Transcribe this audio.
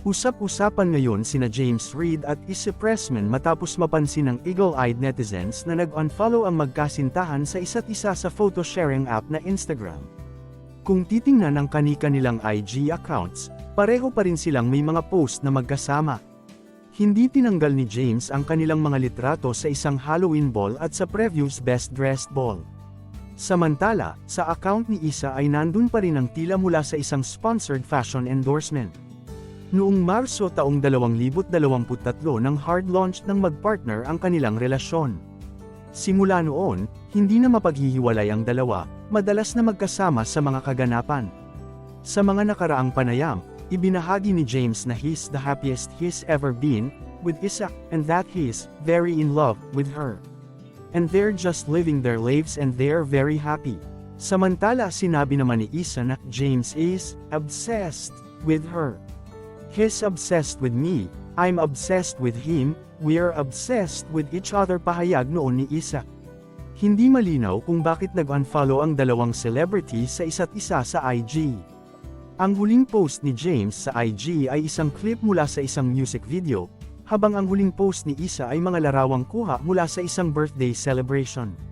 Usap-usapan ngayon sina James Reid at Issa Pressman matapos mapansin ng eagle-eyed netizens na nag-unfollow ang magkasintahan sa isa't isa sa photo-sharing app na Instagram. Kung titingnan ang kani-kanilang IG accounts, pareho pa rin silang may mga post na magkasama. Hindi tinanggal ni James ang kanilang mga litrato sa isang Halloween ball at sa previous Best Dressed Ball. Samantala, sa account ni Isa ay nandun pa rin ang tila mula sa isang sponsored fashion endorsement. Noong Marso taong 2023 nang hard launch ng magpartner ang kanilang relasyon. Simula noon, hindi na mapaghihiwalay ang dalawa, madalas na magkasama sa mga kaganapan. Sa mga nakaraang panayam, ibinahagi ni James na he's the happiest he's ever been with Isa, and that he's very in love with her. And they're just living their lives and they're very happy. Samantala sinabi naman ni Isa na James is obsessed with her. He's obsessed with me, I'm obsessed with him, we're obsessed with each other pahayag noon ni Isa. Hindi malinaw kung bakit nag-unfollow ang dalawang celebrity sa isa't isa sa IG. Ang huling post ni James sa IG ay isang clip mula sa isang music video, habang ang huling post ni Isa ay mga larawang kuha mula sa isang birthday celebration.